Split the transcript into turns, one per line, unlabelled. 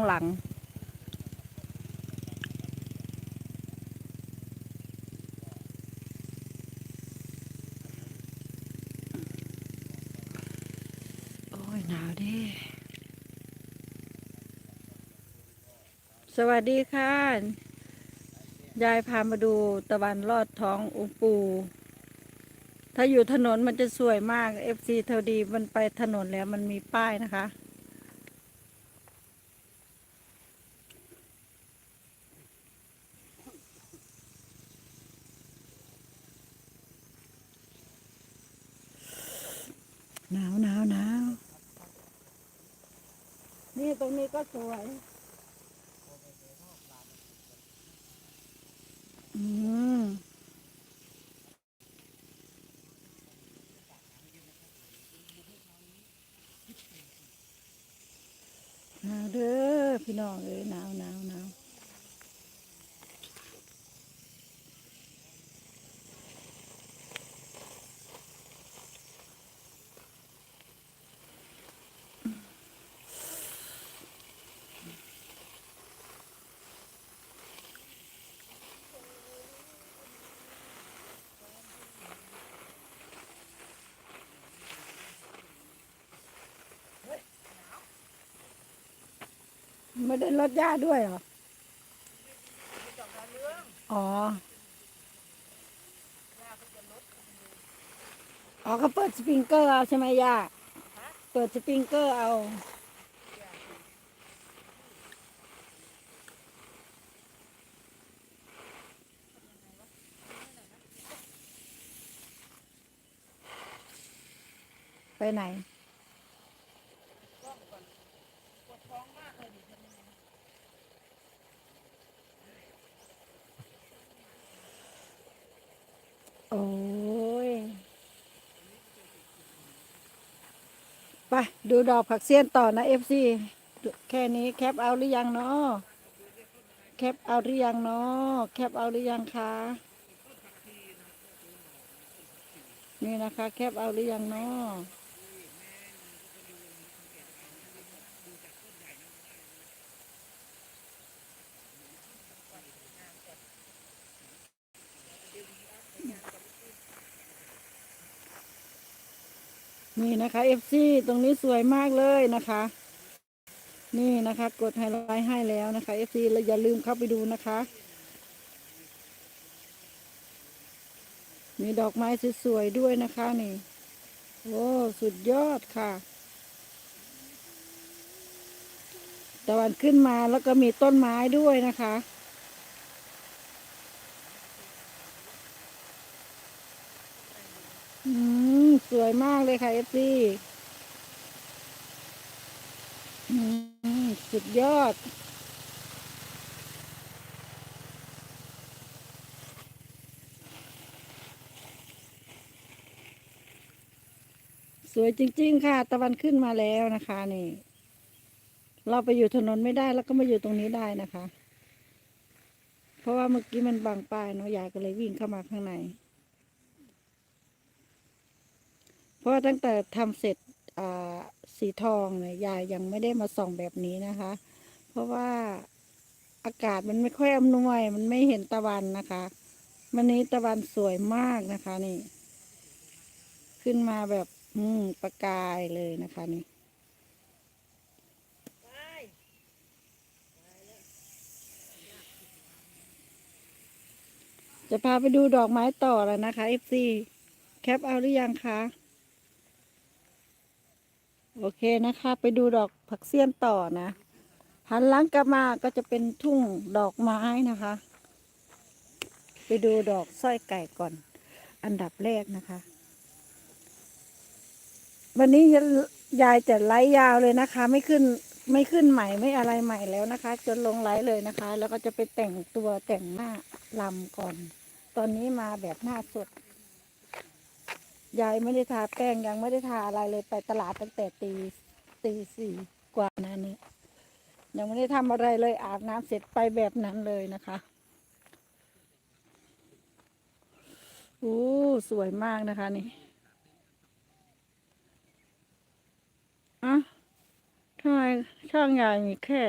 างหลัง โอ้ยหนาวดิ สวัสดีค่ะ ยายพามาดูตะวันลอดท้องอุปู ถ้าอยู่ถนนมันจะสวยมาก FC เท่าดีมันไปถนนแล้วมันมีป้ายนะคะ หนาวหนาวหนาวนี่ตรงนี้ก็สวยอืมหนาวเด้อพี่น้องเอ้ยหนาวหนาวหนาว ไม่ได้ลดหญ้าด้วยเหรอ อ๋ออ๋อเขาเปิดสปริงเกอร์เอาใช่ไหมย่าเปิดสปริงเกอร์เอา ไปไหน โอ้ยไปดูดอกผักเสี้ยนต่อนะเอฟซีแค่นี้แคปเอาหรือยังเนาะแคปเอาหรือยังเนาะแคปเอาหรือยังคะนี่นะคะ แคปเอาหรือยังเนาะ นี่นะคะเอฟซีตรงนี้สวยมากเลยนะคะ นี่นะคะ กดไฮไลท์ให้แล้วนะคะเอฟซีอย่าลืมเข้าไปดูนะคะ มีดอกไม้สวยๆด้วยนะคะนี่ โอ้สุดยอดค่ะตะวันขึ้นมาแล้วก็มีต้นไม้ด้วยนะคะอืม วยมากเลยค่ะเอฟซีสุดยอด สวยจริง ๆ ค่ะ ตะวันขึ้นมาแล้วนะคะนี่ เราไปอยู่ถนนไม่ได้แล้วก็มาอยู่ตรงนี้ได้นะคะ เพราะว่าเมื่อกี้มันบังป้ายเนาะยายก็เลยวิ่งเข้ามาข้างใน เพราะว่าตั้งแต่ทำเสร็จสีทองเนี่ยยายยังไม่ได้มาส่องแบบนี้นะคะ เพราะว่าอากาศมันไม่ค่อยอำนวย มันไม่เห็นตะวันนะคะวันนี้ตะวันสวยมากนะคะนี่ ขึ้นมาแบบอืมประกายเลยนะคะนี่จะพาไปดูดอกไม้ต่อแล้วนะคะ FC แคปเอาหรือยังคะ โอเคนะคะ ไปดูดอกผักเสี้ยนต่อนะหันหลังกลับมาก็จะเป็นทุ่งดอกไม้นะคะ ไปดูดอกสร้อยไก่ก่อน อันดับแรกนะคะ วันนี้ยายจะไลฟ์ยาวเลยนะคะ ไม่ขึ้นไม่ขึ้นใหม่ไม่อะไรใหม่แล้วนะคะ จนลงไลฟ์เลยนะคะ แล้วก็จะไปแต่งตัวแต่งหน้าลำก่อน ตอนนี้มาแบบหน้าสด ยายไม่ได้ทาแป้งยังไม่ได้ทาอะไรเลยไปตลาดตั้งแต่ตีตีสี่กว่านั้นนี่ยังไม่ได้ทำอะไรเลยอาบน้ำเสร็จไปแบบนั้นเลยนะคะโอ้สวยมากนะคะนี่อะทำไมช่างยายมีแค่